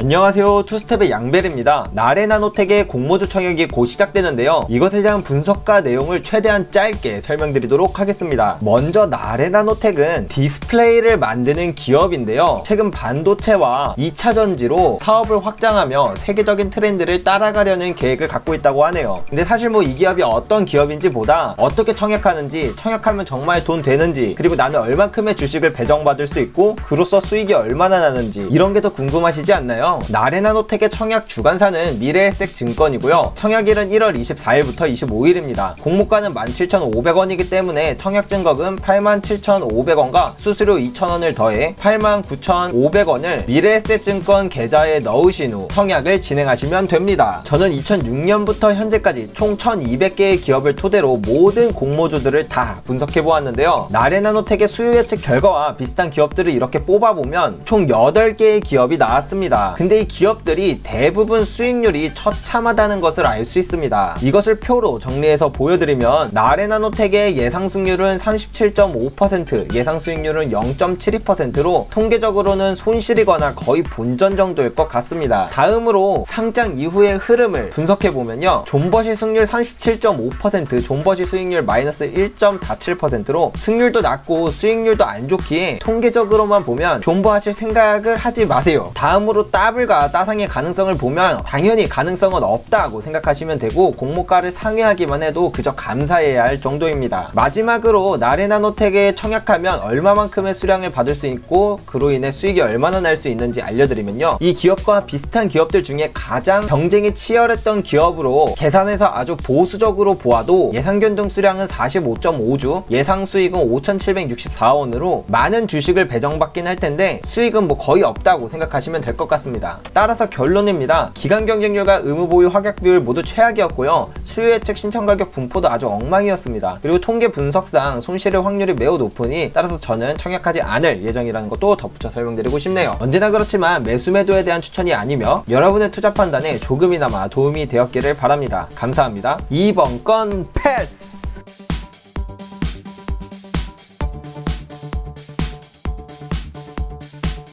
안녕하세요. 투스텝의 양벨입니다. 나레나노텍의 공모주 청약이 곧 시작되는데요. 이것에 대한 분석과 내용을 최대한 짧게 설명드리도록 하겠습니다. 먼저 나레나노텍은 디스플레이를 만드는 기업인데요. 최근 반도체와 2차전지로 사업을 확장하며 세계적인 트렌드를 따라가려는 계획을 갖고 있다고 하네요. 근데 사실 뭐 이 기업이 어떤 기업인지 보다 어떻게 청약하는지 청약하면 정말 돈 되는지 그리고 나는 얼만큼의 주식을 배정받을 수 있고 그로써 수익이 얼마나 나는지 이런 게 더 궁금하시지 않나요? 나레나노텍의 청약 주관사는 미래에셋 증권이고요. 청약일은 1월 24일부터 25일입니다. 공모가는 17,500원이기 때문에 청약 증거금 87,500원과 수수료 2,000원을 더해 89,500원을 미래에셋 증권 계좌에 넣으신 후 청약을 진행하시면 됩니다. 저는 2006년부터 현재까지 총 1,200개의 기업을 토대로 모든 공모주들을 다 분석해 보았는데요. 나레나노텍의 수요 예측 결과와 비슷한 기업들을 이렇게 뽑아보면 총 8개의 기업이 나왔습니다. 근데 이 기업들이 대부분 수익률이 처참하다는 것을 알 수 있습니다. 이것을 표로 정리해서 보여드리면 나레나노텍의 예상 승률은 37.5%, 예상 수익률은 0.72%로 통계적으로는 손실이거나 거의 본전 정도일 것 같습니다. 다음으로 상장 이후의 흐름을 분석해 보면요. 존버시 승률 37.5%, 존버시 수익률 마이너스 1.47%로 승률도 낮고 수익률도 안 좋기에 통계적으로만 보면 존버하실 생각을 하지 마세요. 다음으로 따 블과 따상의 가능성을 보면 당연히 가능성은 없다고 생각하시면 되고 공모가를 상회하기만 해도 그저 감사해야 할 정도입니다. 마지막으로 나레나노텍에 청약하면 얼마만큼의 수량을 받을 수 있고 그로 인해 수익이 얼마나 날 수 있는지 알려드리면요. 이 기업과 비슷한 기업들 중에 가장 경쟁이 치열했던 기업으로 계산해서 아주 보수적으로 보아도 예상 견동 수량은 45.5주, 예상 수익은 5,764원으로 많은 주식을 배정받긴 할 텐데 수익은 뭐 거의 없다고 생각하시면 될 것 같 습니다. 따라서 결론입니다. 기간 경쟁률과 의무 보유 확약 비율 모두 최악이었고요. 수요 예측 신청 가격 분포도 아주 엉망이었습니다. 그리고 통계 분석상 손실의 확률이 매우 높으니 따라서 저는 청약하지 않을 예정이라는 것도 덧붙여 설명드리고 싶네요. 언제나 그렇지만 매수 매도에 대한 추천이 아니며 여러분의 투자 판단에 조금이나마 도움이 되었기를 바랍니다. 감사합니다. 2번 건 패스!